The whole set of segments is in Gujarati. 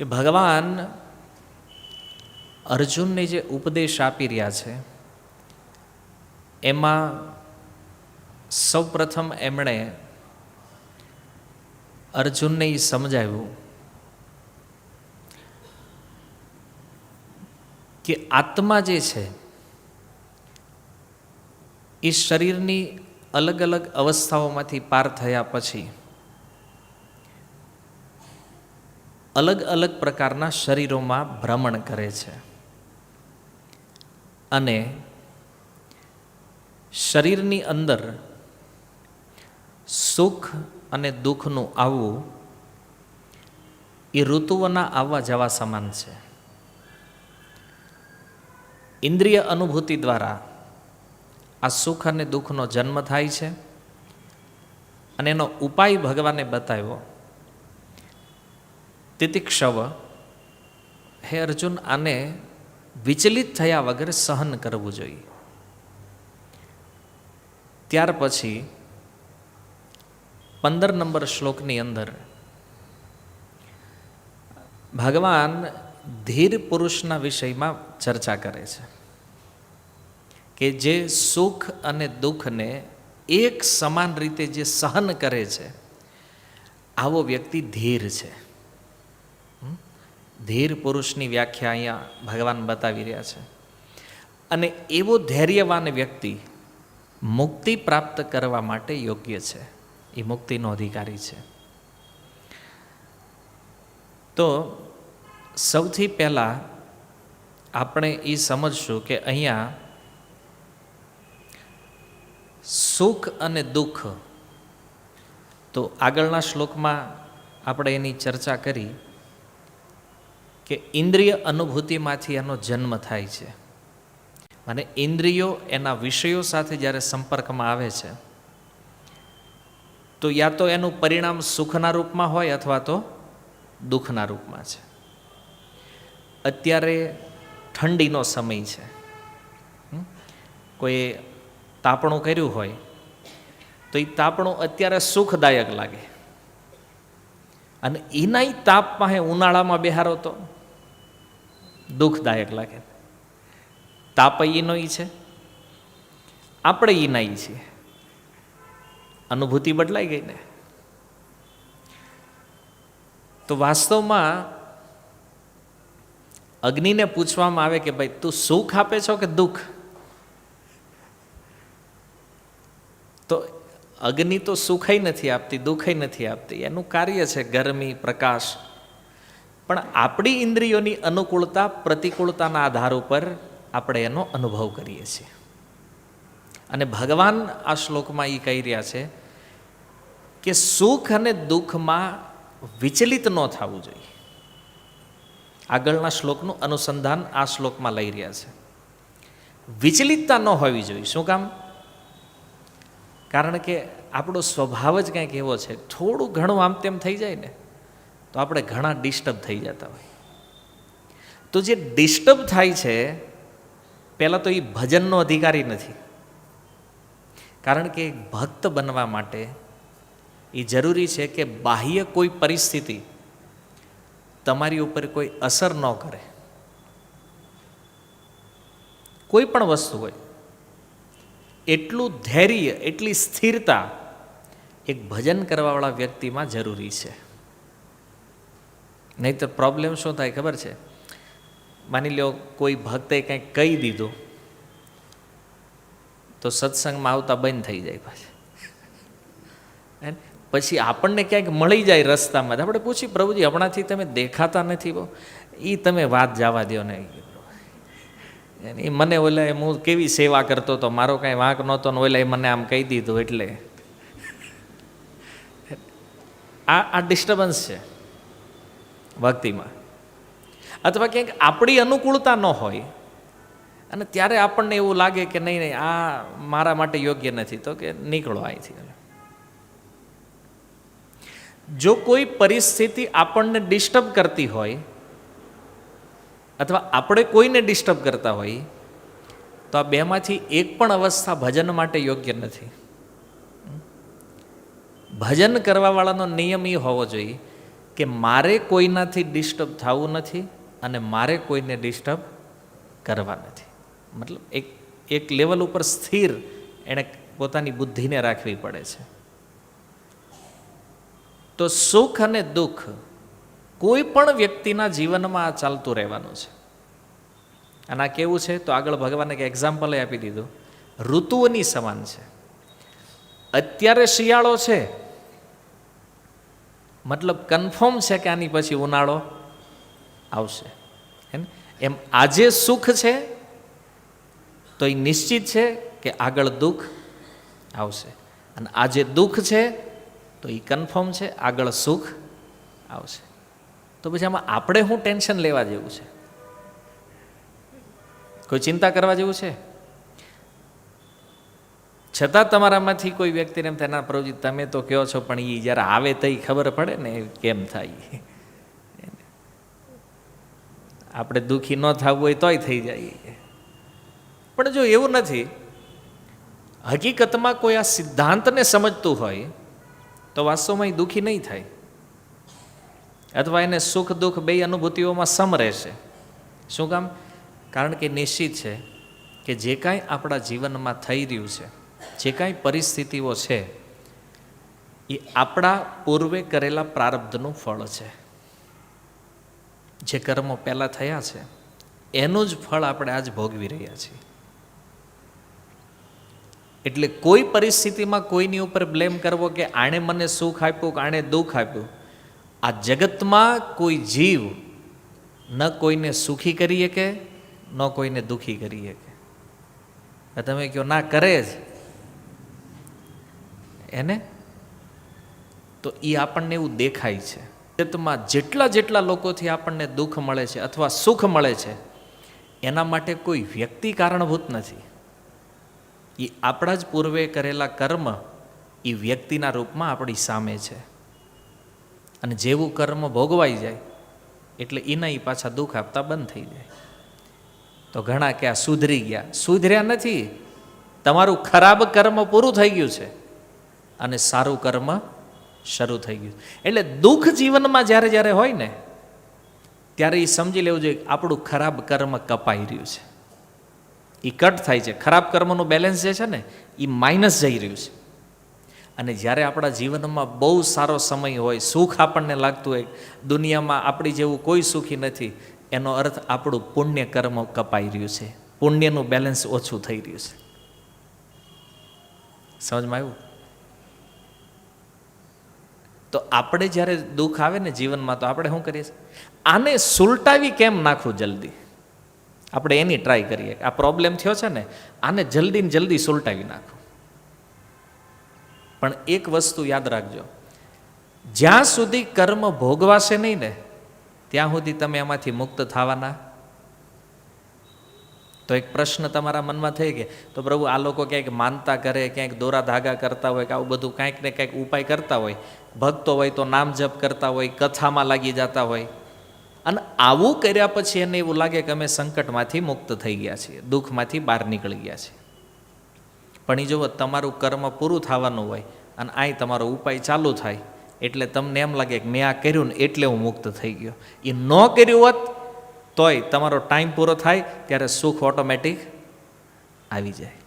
કે ભગવાન અર્જુનને જે ઉપદેશ આપી રહ્યા છે, એમાં સૌપ્રથમ એમણે અર્જુનને એ સમજાવ્યું કે આત્મા જે છે એ શરીરની અલગ અલગ અવસ્થાઓમાંથી પાર થયા પછી અલગ અલગ પ્રકારના શરીરોમાં ભ્રમણ કરે છે. અને શરીરની અંદર સુખ અને દુઃખનું આવવું એ ઋતુઓના આવવા જવા સમાન છે. ઇન્દ્રિય અનુભૂતિ દ્વારા આ સુખ અને દુઃખનો જન્મ થાય છે અને એનો ઉપાય ભગવાને બતાવ્યો તિતિક્ષવ હે અર્જુન, આને વિચલિત થયા વગર સહન કરવું જોઈએ ત્યાર પછી પંદર નંબર શ્લોકની અંદર ભગવાન ધીર પુરુષના વિષયમાં ચર્ચા કરે છે કે જે સુખ અને દુઃખને એક સમાન રીતે જે સહન કરે છે, આવો વ્યક્તિ ધીર છે? ધીર પુરુષની વ્યાખ્યા અહીંયા ભગવાન બતાવી રહ્યા છે. અને એવો ધૈર્યવાન વ્યક્તિ મુક્તિ પ્રાપ્ત કરવા માટે યોગ્ય છે. એ મુક્તિનો અધિકારી છે. તો સૌથી પહેલાં આપણે એ સમજશું કે અહીંયા સુખ અને દુઃખ. તો આગળના શ્લોકમાં આપણે એની ચર્ચા કરી. કે ઇન્દ્રિય અનુભૂતિમાંથી એનો જન્મ થાય છે. અને ઇન્દ્રિયો એના વિષયો સાથે જ્યારે સંપર્કમાં આવે છે, તો યા તો એનું પરિણામ સુખના રૂપમાં હોય અથવા તો દુઃખના રૂપમાં છે. અત્યારે ઠંડીનો સમય છે. કોઈ તાપણું કર્યું હોય, તો એ તાપણું અત્યારે સુખદાયક લાગે. અને એનાય તાપ પાસે ઉનાળામાં બેહારો તો દુઃખદાયક લાગે. તાપ એનો ઈ છે. આપણે એના ઈ છીએ અનુભૂતિ બદલાઈ ગઈ ને. તો વાસ્તવમાં અગ્નિને પૂછવામાં આવે કે ભાઈ, તું સુખ આપે છો કે દુઃખ? તો અગ્નિ તો સુખય નથી આપતી, દુઃખય નથી આપતી. એનું કાર્ય છે ગરમી, પ્રકાશ પણ આપણી ઇન્દ્રિયોની અનુકૂળતા, પ્રતિકૂળતાના આધાર ઉપર આપણે એનો અનુભવ કરીએ છીએ. અને ભગવાન આ શ્લોકમાં એ કહી રહ્યા છે કે સુખ અને દુઃખમાં વિચલિત ન થવું જોઈએ. આગળના શ્લોકનું અનુસંધાન આ શ્લોકમાં લઈ રહ્યા છે. વિચલિતતા ન હોવી જોઈએ. શું કામ? કારણ કે આપણો સ્વભાવ જ કંઈક એવો છે. થોડું ઘણું આમ તેમ થઈ જાય ને તો આપણે ઘણા ડિસ્ટર્બ થઈ જતા હોય. તો જે ડિસ્ટર્બ થાય છે, પહેલાં તો એ ભજનનો અધિકારી નથી. કારણ કે ભક્ત બનવા માટે એ જરૂરી છે કે બાહ્ય કોઈ પરિસ્થિતિ તમારી ઉપર કોઈ અસર ન કરે. કોઈ પણ વસ્તુ હોય, એટલું ધૈર્ય, એટલી સ્થિરતા એક ભજન કરવાવાળા વ્યક્તિમાં જરૂરી છે. નહીં તો પ્રોબ્લેમ શું થાય ખબર છે? માની લો કોઈ ભક્તે કંઈક કહી દીધું, તો સત્સંગમાં આવતા બંધ થઈ જાય પાછા. પછી આપણને ક્યાંક મળી જાય રસ્તામાં. આપણે પૂછી પ્રભુજી, હમણાંથી તમે દેખાતા નથી બહુ? એ તમે વાત જવા દો ને. એ મને ઓલા હું કેવી સેવા કરતો હતો? મારો કાંઈ વાંક નહોતો ને ઓલા મને આમ કહી દીધું એટલે. આ આ ડિસ્ટર્બન્સ છે. ભક્તિમાં. અથવા ક્યાંક આપણી અનુકૂળતા ન હોય, અને ત્યારે આપણને એવું લાગે કે નહીં નહીં, આ મારા માટે યોગ્ય નથી, તો કે નીકળો અહીંથી. જો કોઈ પરિસ્થિતિ આપણને ડિસ્ટર્બ કરતી હોય, અથવા આપણે કોઈને ડિસ્ટર્બ કરતા હોય, તો આ બેમાંથી એક પણ અવસ્થા ભજન માટે યોગ્ય નથી. ભજન કરવાવાળાનો નિયમ એ હોવો જોઈએ કે મારે કોઈનાથી ડિસ્ટર્બ થવું નથી અને મારે કોઈને ડિસ્ટર્બ કરવા નથી. મતલબ એક એક લેવલ ઉપર સ્થિર એણે પોતાની બુદ્ધિને રાખવી પડે છે. તો સુખ અને દુઃખ કોઈ પણ વ્યક્તિના જીવનમાં આ ચાલતું રહેવાનું છે. અને આ કેવું છે? તો આગળ ભગવાને એક એક્ઝામ્પલ આપી દીધું. ઋતુઓની સમાન છે. અત્યારે શિયાળો છે. મતલબ કન્ફર્મ છે કે આની પછી ઉનાળો આવશે. હે એમ આજે સુખ છે, તો એ નિશ્ચિત છે કે આગળ દુઃખ આવશે. અને આજે દુઃખ છે, તો એ કન્ફર્મ છે, આગળ સુખ આવશે. તો પછી આમાં આપણે શું ટેન્શન લેવા જેવું છે? કોઈ ચિંતા કરવા જેવું છે? છતાં તમારામાંથી કોઈ વ્યક્તિને એમ થાય, ના પ્રભુજી, તમે તો કહો છો, પણ એ જ્યારે આવે તો ખબર પડે ને કેમ થાય. આપણે દુઃખી ન થવું હોય તોય થઈ જાય. પણ જો એવું નથી, હકીકતમાં કોઈ આ સિદ્ધાંતને સમજતું હોય, તો વાસ્તવમાં એ દુઃખી નહીં થાય. અથવા એને સુખ દુઃખ બે અનુભૂતિઓમાં સમ રહેશે. શું કામ? કારણ કે નિશ્ચિત છે કે જે કાંઈ આપણા જીવનમાં થઈ રહ્યું છે જે કાંઈ પરિસ્થિતિઓ છે, એ આપણા પૂર્વે કરેલા પ્રારબ્ધનું ફળ છે. જે કર્મો પહેલાં થયા છે, એનું જ ફળ આપણે આજ ભોગવી રહ્યા છીએ. એટલે કોઈ પરિસ્થિતિમાં કોઈની ઉપર બ્લેમ કરવો કે આણે મને સુખ આપ્યું કે આણે દુઃખ આપ્યું, આ જગતમાં કોઈ જીવ ન કોઈને સુખી કરી શકે ન કોઈને દુઃખી કરી શકે તમે કહો, ના, કરે જ. એને? તો એ આપણને એવું દેખાય છે. જગતમાં જેટલા જેટલા લોકોથી આપણને દુઃખ મળે છે અથવા સુખ મળે છે, એના માટે કોઈ વ્યક્તિ કારણભૂત નથી. એ આપણા જ પૂર્વે કરેલા કર્મ એ વ્યક્તિના રૂપમાં આપણી સામે છે. અને જેવું કર્મ ભોગવાઈ જાય, એટલે એના એ પાછા દુઃખ આપતા બંધ થઈ જાય. તો ઘણા કે આ સુધરી ગયા. સુધર્યા નથી. તમારું ખરાબ કર્મ પૂરું થઈ ગયું છે. અને સારું કર્મ શરૂ થઈ ગયું. એટલે દુઃખ જીવનમાં જ્યારે જ્યારે હોય ને, ત્યારે એ સમજી લેવું જોઈએ આપણું ખરાબ કર્મ કપાઈ રહ્યું છે. એ કટ થાય છે. ખરાબ કર્મનું બેલેન્સ જે છે ને એ માઇનસ જઈ રહ્યું છે. અને જ્યારે આપણા જીવનમાં બહુ સારો સમય હોય, સુખ આપણને લાગતું હોય, દુનિયામાં આપણી જેવું કોઈ સુખી નથી, એનો અર્થ આપણું પુણ્ય કર્મ કપાઈ રહ્યું છે. પુણ્યનું બેલેન્સ ઓછું થઈ રહ્યું છે. સમજમાં આવ્યું? તો આપણે જ્યારે દુઃખ આવે ને જીવનમાં, તો આપણે શું કરીએ આને સુલટાવી કેમ નાખવું જલ્દી? આપણે એની ટ્રાય કરીએ. આ પ્રોબ્લેમ થયો છે ને, આને જલ્દી ને જલ્દી સુલટાવી નાખો. પણ એક વસ્તુ યાદ રાખજો. જ્યાં સુધી કર્મ ભોગવાશે નહીં ને, ત્યાં સુધી તમે એમાંથી મુક્ત થવાના. તો એક પ્રશ્ન તમારા મનમાં થઈ કે તો પ્રભુ, આ લોકો ક્યાંક માનતા કરે, ક્યાંક દોરા ધાગા કરતા હોય, કે આવું બધું કાંઈક ને કાંઈક ઉપાય કરતા હોય. ભક્તો હોય તો નામ જપ કરતા હોય, કથામાં લાગી જતા હોય. અને આવું કર્યા પછી એને એવું લાગે કે અમે સંકટમાંથી મુક્ત થઈ ગયા છીએ, દુઃખમાંથી બહાર નીકળી ગયા છીએ. પણ એ જુઓ, તમારું કર્મ પૂરું થવાનું હોય અને અહીં તમારો ઉપાય ચાલુ થાય, એટલે તમને એમ લાગે કે મેં આ કર્યું ને એટલે હું મુક્ત થઈ ગયો. એ ન કર્યું હોત, તોય તમારો ટાઈમ પૂરો થાય, ત્યારે સુખ ઓટોમેટિક આવી જાય.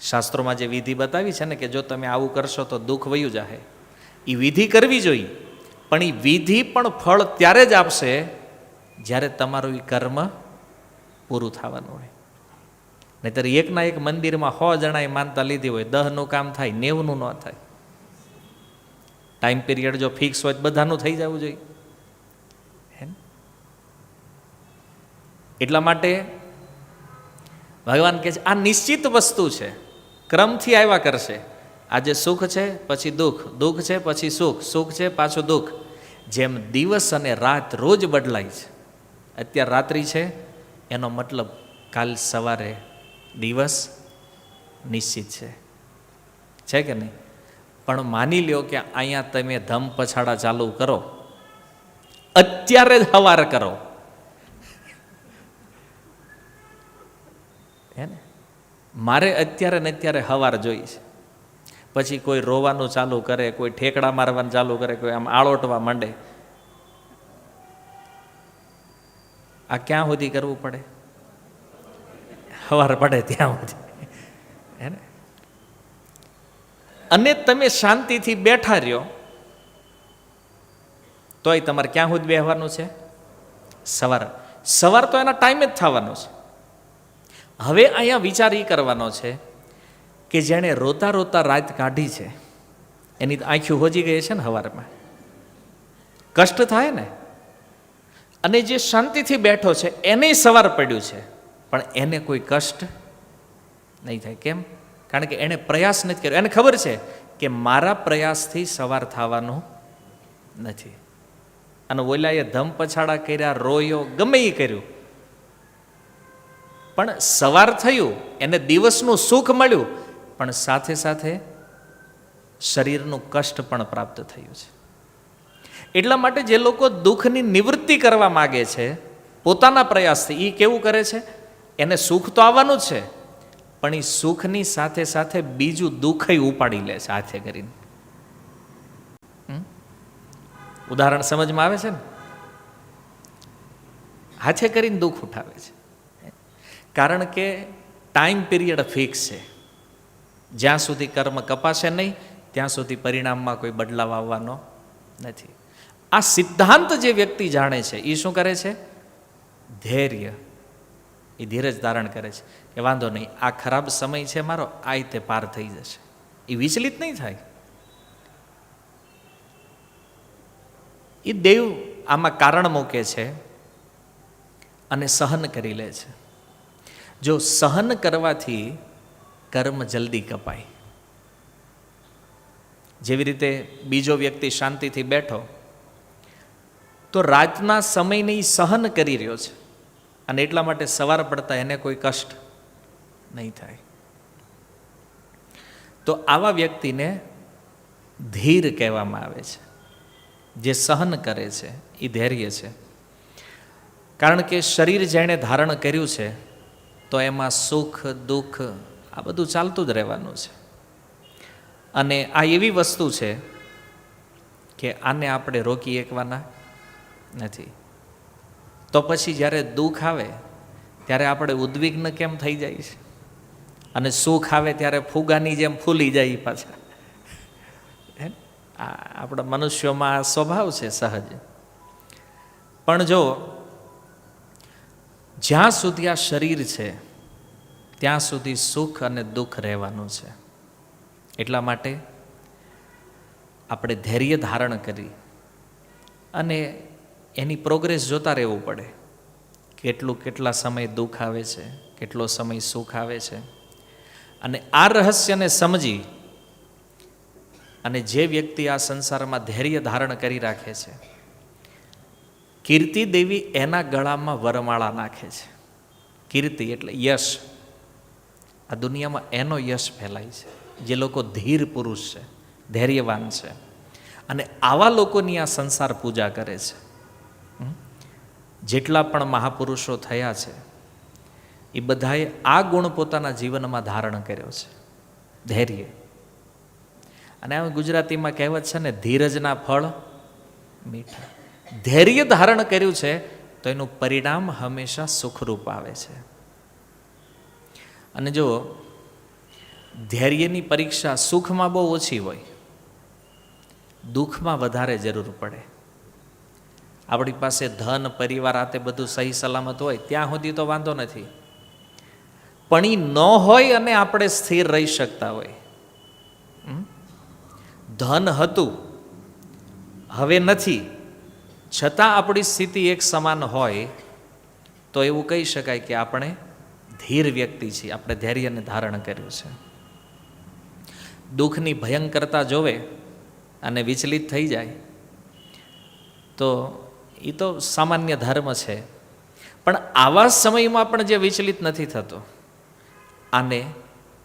શાસ્ત્રોમાં જે વિધિ બતાવી છે ને કે જો તમે આવું કરશો તો દુઃખ વયું જાહે. એ વિધિ કરવી જોઈએ પણ એ વિધિ પણ ફળ ત્યારે જ આપશે જ્યારે તમારું એ કર્મ પૂરું થવાનું હોય. નહીતર એકના એક મંદિરમાં સો જણાએ માનતા લીધી હોય, દહનું કામ થાય, નેવનું ન થાય. ટાઈમ પીરિયડ જો ફિક્સ હોય બધાનું થઈ જવું જોઈએ. એટલા માટે ભગવાન કહે છે, આ નિશ્ચિત વસ્તુ છે. ક્રમથી આવ્યા કરશે? આજે સુખ છે, પછી દુઃખ. દુઃખ છે, પછી સુખ. સુખ છે, પાછું દુઃખ. જેમ દિવસ અને રાત રોજ બદલાય છે. અત્યારે રાત્રિ છે, એનો મતલબ કાલ સવારે દિવસ નિશ્ચિત છે. છે કે નહીં? પણ માની લ્યો કે અહીંયા તમે ધમ પછાડા ચાલુ કરો. અત્યારે જ હવાર કરો. હે ને? મારે અત્યારે ને અત્યારે હવાર જોઈ છે. પછી કોઈ રોવાનું ચાલુ કરે, કોઈ ઠેકડા મારવાનું ચાલુ કરે, કોઈ આમ આળોટવા માંડે. આ ક્યાં સુધી કરવું પડે? સવાર પડે ત્યાં સુધી. હે અને તમે શાંતિથી બેઠા રહ્યો, તોય તમારે ક્યાં સુધી બેહવાનું છે? સવાર. સવાર તો એના ટાઈમે જ થવાનું છે. હવે અહીંયા વિચાર એ કરવાનો છે કે જેણે રોતા રોતા રાત કાઢી છે, એની આંખ્યું હોજી ગઈ છે ને હવારમાં. કષ્ટ થાય ને? અને જે શાંતિથી બેઠો છે, એને સવાર પડ્યું છે, પણ એને કોઈ કષ્ટ નહીં થાય. કેમ? કારણ કે એણે પ્રયાસ નથી કર્યો. એને ખબર છે કે મારા પ્રયાસથી સવાર થવાનું નથી. અને ઓલાએ ધમ પછાડા કર્યા, રોયો, ગમે એ કર્યું. પણ સવાર થયું, એને દિવસનું સુખ મળ્યું, પણ સાથે સાથે શરીરનું કષ્ટ પણ પ્રાપ્ત થયું છે. એટલા માટે જે લોકો દુઃખની નિવૃત્તિ કરવા માગે છે, પોતાના પ્રયાસથી એ કેવું કરે છે? એને સુખ તો આવવાનું જ છે, પણ એ સુખની સાથે સાથે બીજું દુઃખય ઉપાડી લે છે હાથે કરીને? ઉદાહરણ સમજમાં આવે છે ને? હાથે કરીને દુઃખ ઉઠાવે છે. કારણ કે ટાઈમ પીરિયડ ફિક્સ છે. જ્યાં સુધી કર્મ કપાશે નહીં, ત્યાં સુધી પરિણામમાં કોઈ બદલાવ આવવાનો નથી. આ સિદ્ધાંત જે વ્યક્તિ જાણે છે એ શું કરે છે? ધૈર્ય. એ ધીરજ ધારણ કરે છે. કે વાંધો નહીં, આ ખરાબ સમય છે મારો, આ રીતે પાર થઈ જશે. એ વિચલિત નહીં થાય. એ દેવ આમાં કારણ મૂકે છે અને સહન કરી લે છે. જો સહન કરવાથી કર્મ જલ્દી કપાય. જેવી રીતે બીજો વ્યક્તિ શાંતિથી બેઠો, તો રાતના સમયને એ સહન કરી રહ્યો છે અને એટલા માટે સવાર પડતા એને કોઈ કષ્ટ નહીં થાય. તો આવા વ્યક્તિને ધીર કહેવામાં આવે છે. જે સહન કરે છે એ ધૈર્ય છે. કારણ કે શરીર જેણે ધારણ કર્યું છે તો એમાં સુખ, દુઃખ, આ બધું ચાલતું જ રહેવાનું છે. અને આ એવી વસ્તુ છે કે આને આપણે રોકી શકવાના નથી. તો પછી જ્યારે દુઃખ આવે, ત્યારે આપણે ઉદ્વિગ્ન કેમ થઈ જાય છે? અને સુખ આવે ત્યારે ફુગાની જેમ ફૂલી જાય પાછા. આપણા મનુષ્યોમાં આ સ્વભાવ છે સહજ. પણ જો જ્યાં સુધી આ શરીર છે, ત્યાં સુધી સુખ અને દુઃખ રહેવાનું છે. એટલા માટે આપણે ધૈર્ય ધારણ કરી અને એની પ્રોગ્રેસ જોતા રહેવું પડે. કેટલું કેટલા સમય દુઃખ આવે છે, કેટલો સમય સુખ આવે છે. અને આ રહસ્યને સમજી અને જે વ્યક્તિ આ સંસારમાં ધૈર્ય ધારણ કરી રાખે છે કીર્તિ દેવી એના ગળામાં વરમાળા નાખે છે. કીર્તિ એટલે યશ. આ દુનિયામાં એનો યશ ફેલાય છે. જે લોકો ધીર પુરુષ છે, ધૈર્યવાન છે. અને આવા લોકોની આ સંસાર પૂજા કરે છે? જેટલા પણ મહાપુરુષો થયા છે, એ બધાએ આ ગુણ પોતાના જીવનમાં ધારણ કર્યો છે. ધૈર્ય. અને આ ગુજરાતીમાં કહેવત છે ને, ધીરજના ફળ મીઠા. ધૈર્ય ધારણ કર્યું છે, તો એનું પરિણામ હંમેશા સુખરૂપ આવે છે. અને જો ધૈર્યની પરીક્ષા સુખમાં બહુ ઓછી હોય. દુઃખમાં વધારે જરૂર પડે. આપણી પાસે ધન, પરિવાર આ તે બધું સહી સલામત હોય, ત્યાં સુધી તો વાંધો નથી. પણ એ ન હોય અને આપણે સ્થિર રહી શકતા હોય? ધન હતું, હવે નથી. છતાં આપણી સ્થિતિ એક સમાન હોય, તો એવું કહી શકાય કે આપણે ધીર વ્યક્તિ છીએ. આપણે ધૈર્યને ધારણ કર્યું છે. દુઃખની ભયંકરતા જોવે અને વિચલિત થઈ જાય, તો એ તો સામાન્ય ધર્મ છે. પણ આવા સમયમાં પણ જે વિચલિત નથી થતો, આને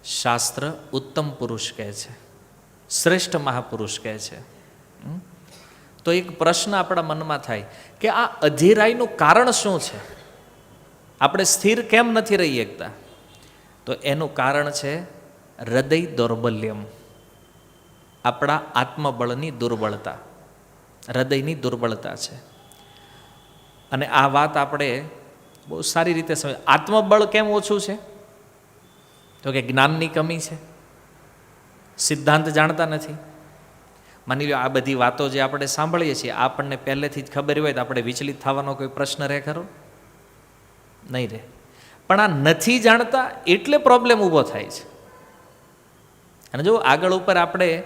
શાસ્ત્ર ઉત્તમ પુરુષ કહે છે. શ્રેષ્ઠ મહાપુરુષ કહે છે? તો એક પ્રશ્ન આપણા મનમાં થાય કે આ અધીરાઈનું કારણ શું છે? આપણે સ્થિર કેમ નથી રહી શકતા તો એનું કારણ છે હૃદય દૌર્બલ્યમ. આપણા આત્મબળની દુર્બળતા. હૃદયની દુર્બળતા છે. અને આ વાત આપણે બહુ સારી રીતે સમજ, આત્મબળ કેમ ઓછું છે? તો કે જ્ઞાનની કમી છે. સિદ્ધાંત જાણતા નથી. માની લો આ બધી વાતો જે આપણે સાંભળીએ છીએ, આપણને પહેલેથી જ ખબર હોય તો આપણે વિચલિત થવાનો કોઈ પ્રશ્ન રહે ખરો? નહીં રહે. પણ આ નથી જાણતા એટલે પ્રોબ્લેમ ઊભો થાય છે. અને જો આગળ ઉપર આપણે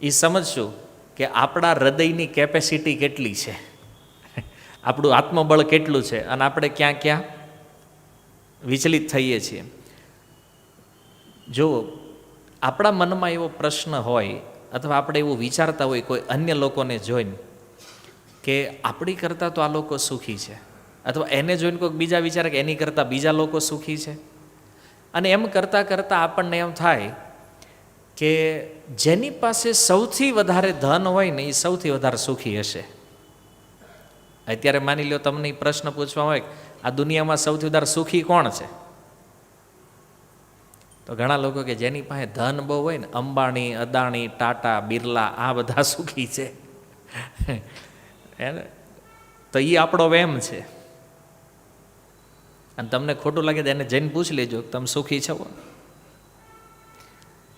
એ સમજશું કે આપણા હૃદયની કેપેસિટી કેટલી છે. આપણું આત્મબળ કેટલું છે અને આપણે ક્યાં ક્યાં વિચલિત થઈએ છીએ. જો આપણા મનમાં એવો પ્રશ્ન હોય અથવા આપણે એવું વિચારતા હોય કોઈ અન્ય લોકોને જોઈને કે આપણી કરતાં તો આ લોકો સુખી છે. અથવા એને જોઈને કોઈક બીજા વિચારે કે એની કરતાં બીજા લોકો સુખી છે. અને એમ કરતાં કરતાં આપણને એમ થાય કે જેની પાસે સૌથી વધારે ધન હોય ને એ સૌથી વધારે સુખી હશે. અત્યારે માની લો તમને પ્રશ્ન પૂછવા હોય આ દુનિયામાં સૌથી વધારે સુખી કોણ છે? તો ઘણા લોકો કે જેની પાસે ધન બહુ હોય ને, અંબાણી, અદાણી, ટાટા, બિરલા, આ બધા સુખી છે. એને, તો એ આપણો વેમ છે. અને તમને ખોટું લાગે તો એને જઈને પૂછી લેજો તમે સુખી છો.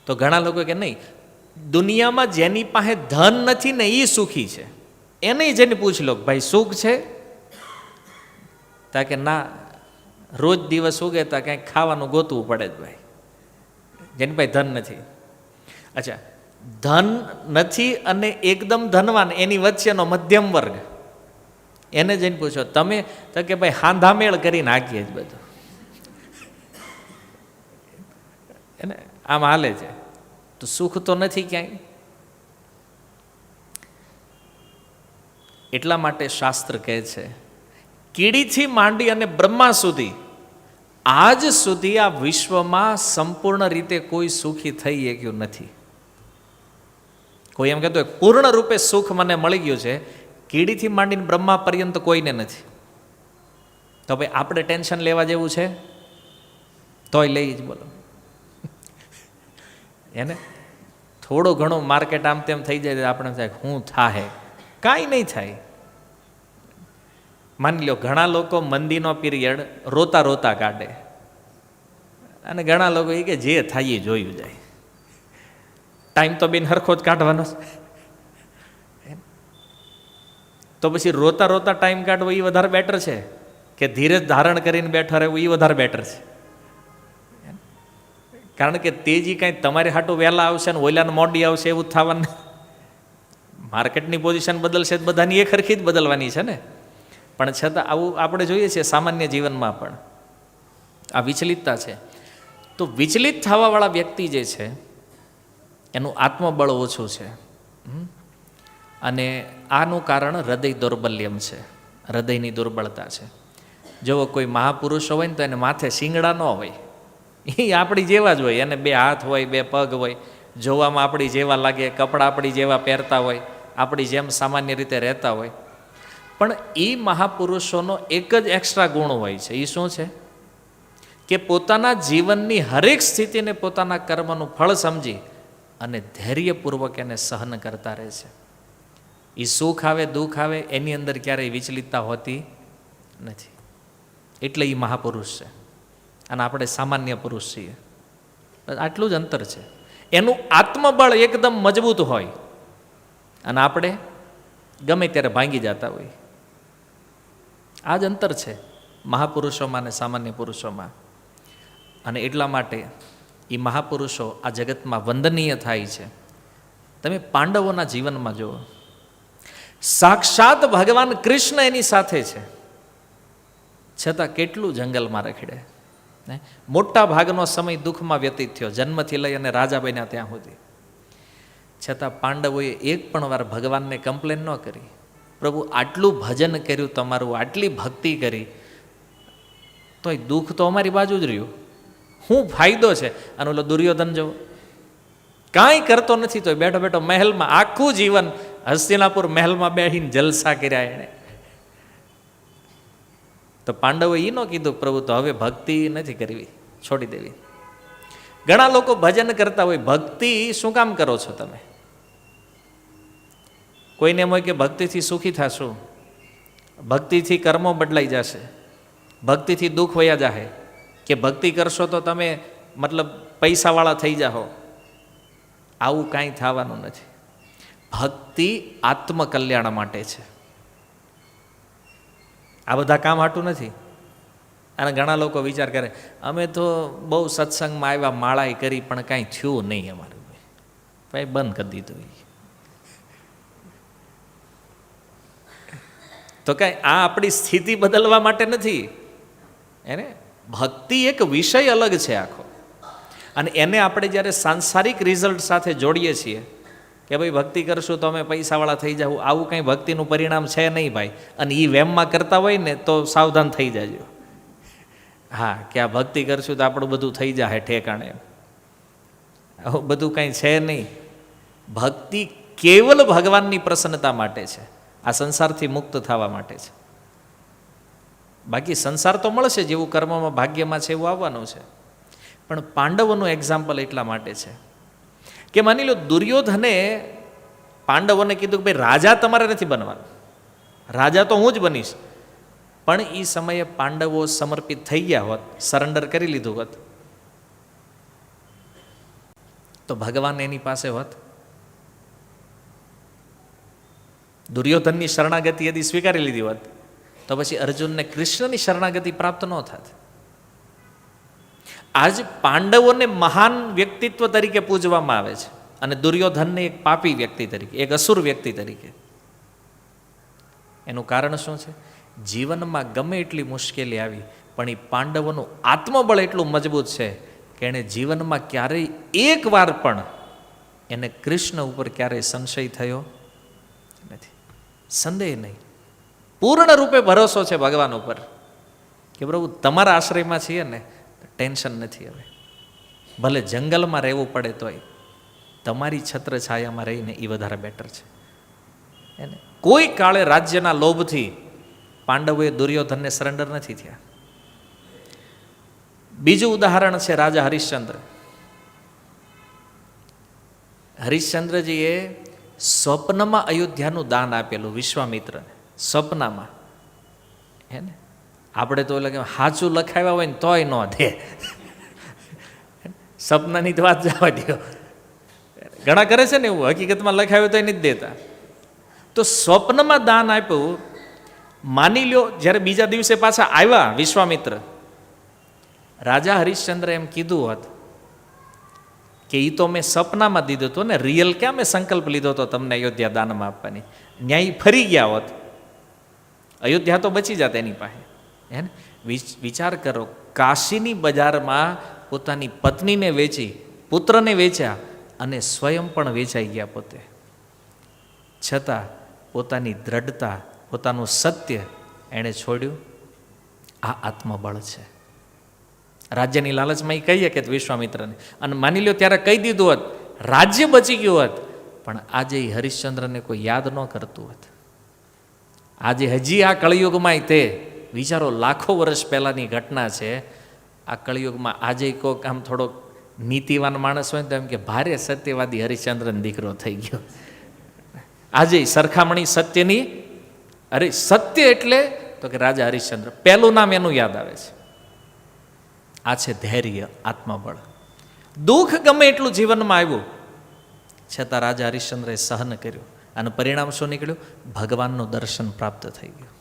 તો ઘણા લોકો કે નહીં, દુનિયામાં જેની પાસે ધન નથી ને એ સુખી છે. એને જઈને પૂછી લો ભાઈ સુખ છે? તા કે ના, રોજ દિવસ ઉગે તા કંઈક ખાવાનું ગોતવું પડે જ ભાઈ. જેની પાસે ધન નથી. અચ્છા, ધન નથી અને એકદમ ધનવાન, એની વચ્ચેનો મધ્યમ વર્ગ. એને જઈને પૂછો, તમે તો કે ભાઈ હાંધામેળ કરીને હાકીએ જ બધું. એને આમ હાલે છે. તો સુખ તો નથી ક્યાંય? એટલા માટે શાસ્ત્ર કહે છે, કીડીથી માંડી અને બ્રહ્મા સુધી આજ સુધી આ વિશ્વમાં સંપૂર્ણ રીતે કોઈ સુખી થઈ શક્યું નથી. કોઈ એમ કહેતો પૂર્ણ રૂપે સુખ મને મળી ગયું છે, કીડીથી માંડીને બ્રહ્મા પર્યંત કોઈને નથી. તો ભાઈ આપણે ટેન્શન લેવા જેવું છે? તોય લઈ જ બોલો. એને થોડું ઘણું માર્કેટ આમ તેમ થઈ જાય આપણે થાય, હું થાહે? કાંઈ નહીં થાય. માની લો ઘણા લોકો મંદીનો પીરિયડ રોતા રોતા કાઢે. અને ઘણા લોકો એ કે જે થાય એ જોયું જાય. ટાઈમ તો બેન હરખો જ કાઢવાનો છે. તો પછી રોતા રોતા ટાઈમ કાઢવો એ વધારે બેટર છે કે ધીરજ ધારણ કરીને બેઠા રહેવું એ વધારે બેટર છે. કારણ કે તેજી કાંઈ તમારી હાટું વહેલા આવશે ને ઓલાને મોડી આવશે એવું જ થવાનું. માર્કેટની પોઝિશન બદલશે તો બધાની એક હરખી જ બદલવાની છે ને? પણ છતાં આવું આપણે જોઈએ છીએ સામાન્ય જીવનમાં પણ. આ વિચલિતતા છે. તો વિચલિત થવાવાળા વ્યક્તિ જે છે, એનું આત્મબળ ઓછું છે? અને આનું કારણ હૃદય દૌર્બલ્યમ છે. હૃદયની દુર્બળતા છે. જો કોઈ મહાપુરુષ હોય ને તો એને માથે શિંગડા ન હોય. એ આપણી જેવા જ હોય. એને બે હાથ હોય, બે પગ હોય. જોવામાં આપણી જેવા લાગે, કપડાં આપણી જેવા પહેરતા હોય. આપણી જેમ સામાન્ય રીતે રહેતા હોય. પણ એ મહાપુરુષોનો એક જ એક્સ્ટ્રા ગુણ હોય છે. એ શું છે? કે પોતાના જીવનની હરેક સ્થિતિને પોતાના કર્મનું ફળ સમજી અને ધૈર્યપૂર્વક એને સહન કરતા રહે છે. એ સુખ આવે, દુઃખ આવે, એની અંદર ક્યારેય વિચલિતતા હોતી નથી. એટલે એ મહાપુરુષ છે. અને આપણે સામાન્ય પુરુષ છીએ. આટલું જ અંતર છે. એનું આત્મબળ એકદમ મજબૂત હોય. અને આપણે ગમે ત્યારે ભાંગી જતા હોય. આ જ અંતર છે મહાપુરુષોમાં અને સામાન્ય પુરુષોમાં. અને એટલા માટે એ મહાપુરુષો આ જગતમાં વંદનીય થાય છે. તમે પાંડવોના જીવનમાં જુઓ. સાક્ષાત ભગવાન કૃષ્ણ એની સાથે છે. છતાં કેટલું જંગલમાં રખડે. મોટા ભાગનો સમય દુઃખમાં વ્યતીત થયો, જન્મથી લઈ અને રાજા બન્યા ત્યાં સુધી. છતાં પાંડવોએ એક પણ વાર ભગવાનને કમ્પ્લેન ન કરી. પ્રભુ આટલું ભજન કર્યું, તમારું આટલી ભક્તિ કરી, તોય દુઃખ તો અમારી બાજુ જ રહ્યું. શું ફાયદો છે? અને ઓલો દુર્યોધન જવો. કાંઈ કરતો નથી તો બેઠો બેઠો મહેલમાં આખું જીવન હસ્તિનાપુર મહેલમાં બેસીને જલસા કર્યા એણે. તો પાંડવોએ એ ન કીધું, પ્રભુ, તો હવે ભક્તિ નથી કરવી, છોડી દેવી. ઘણા લોકો ભજન કરતા હોય, ભક્તિ શું કામ કરો છો તમે? કોઈને એમ હોય કે ભક્તિથી સુખી થશું, ભક્તિથી કર્મો બદલાઈ જશે, ભક્તિથી દુઃખ વયા જાહે, કે ભક્તિ કરશો તો તમે મતલબ પૈસાવાળા થઈ જાઓ આવું કાંઈ થવાનું નથી. ભક્તિ આત્મકલ્યાણ માટે છે. આ બધા કામ હાટું નથી. અને ઘણા લોકો વિચાર કરે, અમે તો બહુ સત્સંગમાં આવ્યા માળાએ કરી, પણ કાંઈ થયું નહીં અમારું. ભાઈ બંધ કરી દીધું તો કાંઈ આ આપણી સ્થિતિ બદલવા માટે નથી. એને ભક્તિ એક વિષય અલગ છે આખો. અને એને આપણે જ્યારે સાંસારિક રિઝલ્ટ સાથે જોડીએ છીએ કે ભાઈ ભક્તિ કરશું તો અમે પૈસાવાળા થઈ જાવ આવું કંઈ ભક્તિનું પરિણામ છે નહીં ભાઈ. અને એ વેમમાં કરતા હોય ને તો સાવધાન થઈ જાજો. હા, કે આ ભક્તિ કરશું તો આપણું બધું થઈ જાય ઠેકાણે. બધું કાંઈ છે નહીં. ભક્તિ કેવલ ભગવાનની પ્રસન્નતા માટે છે. આ સંસારથી મુક્ત થવા માટે છે. બાકી સંસાર તો મળશે જેવું કર્મમાં ભાગ્યમાં છે એવું આવવાનું છે. પણ પાંડવોનું એક્ઝામ્પલ એટલા માટે છે. કે માની લો દુર્યોધને પાંડવોને કીધું કે ભાઈ રાજા તમારે નથી બનવાનું. રાજા તો હું જ બનીશ. પણ એ સમયે પાંડવો સમર્પિત થઈ ગયા હોત સરેન્ડર કરી લીધું હોત. તો ભગવાન એની પાસે હોત. દુર્યોધનની શરણાગતિ યદી સ્વીકારી લીધી હોત, તો પછી અર્જુનને કૃષ્ણની શરણાગતિ પ્રાપ્ત ન થાત. આજ પાંડવોને મહાન વ્યક્તિત્વ તરીકે પૂજવામાં આવે છે અને દુર્યોધનને એક પાપી વ્યક્તિ તરીકે, એક અસુર વ્યક્તિ તરીકે. એનું કારણ શું છે? જીવનમાં ગમે એટલી મુશ્કેલી આવી, પણ એ પાંડવોનું આત્મબળ એટલું મજબૂત છે કે એણે જીવનમાં ક્યારેય એક વાર પણ એને કૃષ્ણ ઉપર ક્યારેય સંશય થયો નથી. સંદેહ નહીં. પૂર્ણ રૂપે ભરોસો છે ભગવાન ઉપર. કે પ્રભુ, તમારા આશ્રયમાં છીએ ને, ટેન્શન નથી હવે. ભલે જંગલમાં રહેવું પડે તોય, તમારી છત્ર છાયામાં રહીને એ વધારે બેટર છે. એને કોઈ કાળે રાજ્યના લોભથી પાંડવોએ દુર્યોધનને સરેન્ડર નથી થયા. બીજું ઉદાહરણ છે રાજા હરિશ્ચંદ્ર. હરિશ્ચંદ્રજીએ સ્વપ્નમાં અયોધ્યાનું દાન આપેલું વિશ્વામિત્રને. સ્વપ્નમાં. હે ને? આપણે તો લગે સાચું લખાવ્યા હોય ને તોય ન દે. સપનાની તો વાત જવા દો ઘણા કરે છે ને એવું, હકીકતમાં લખાવ્યું તો નથી દેતા. તો સ્વપ્નમાં દાન આપ્યું, માની લ્યો, જ્યારે બીજા દિવસે પાછા આવ્યા વિશ્વામિત્ર, રાજા હરિશ્ચંદ્ર એમ કીધું હોત કે એ તો મેં સપનામાં દીધો હતો ને રિયલ ક્યાં મેં સંકલ્પ લીધો હતો તમને અયોધ્યા દાનમાં આપવાની? ન્યાય ફરી ગયા હોત. અયોધ્યા તો બચી જાત એની પાસે. હે ને? વિચાર કરો, કાશીની બજારમાં પોતાની પત્નીને વેચી, પુત્રને વેચ્યા અને સ્વયં પણ વેચાઈ ગયા પોતે. છતાં પોતાની દ્રઢતા, પોતાનું સત્ય એણે છોડ્યું. આ આત્મબળ છે. રાજ્યની લાલચમાં એ કહીએ કે વિશ્વામિત્રને. અને માની લ્યો, ત્યારે કહી દીધું હોત, રાજ્ય બચી ગયું હોત. પણ આજે હરિશ્ચંદ્રને કોઈ યાદ ન કરતું હોત. આજે હજી આ કળિયુગમાં તે વિચારો લાખો વર્ષ પહેલાંની ઘટના છે. આ કળિયુગમાં આજે કોઈક આમ થોડોક નીતિવાન માણસ હોય તો એમ કે ભારે સત્યવાદી હરિશ્ચંદ્રન દીકરો થઈ ગયો. આજે સરખામણી સત્યની, અરે સત્ય એટલે તો કે રાજા હરિશ્ચંદ્ર. પહેલું નામ એનું યાદ આવે છે. આ છે ધૈર્ય, આત્મબળ. દુઃખ ગમે એટલું જીવનમાં આવ્યું, છતાં રાજા હરિશ્ચંદ્રએ સહન કર્યું અને પરિણામ શું નીકળ્યું? ભગવાનનું દર્શન પ્રાપ્ત થઈ ગયું.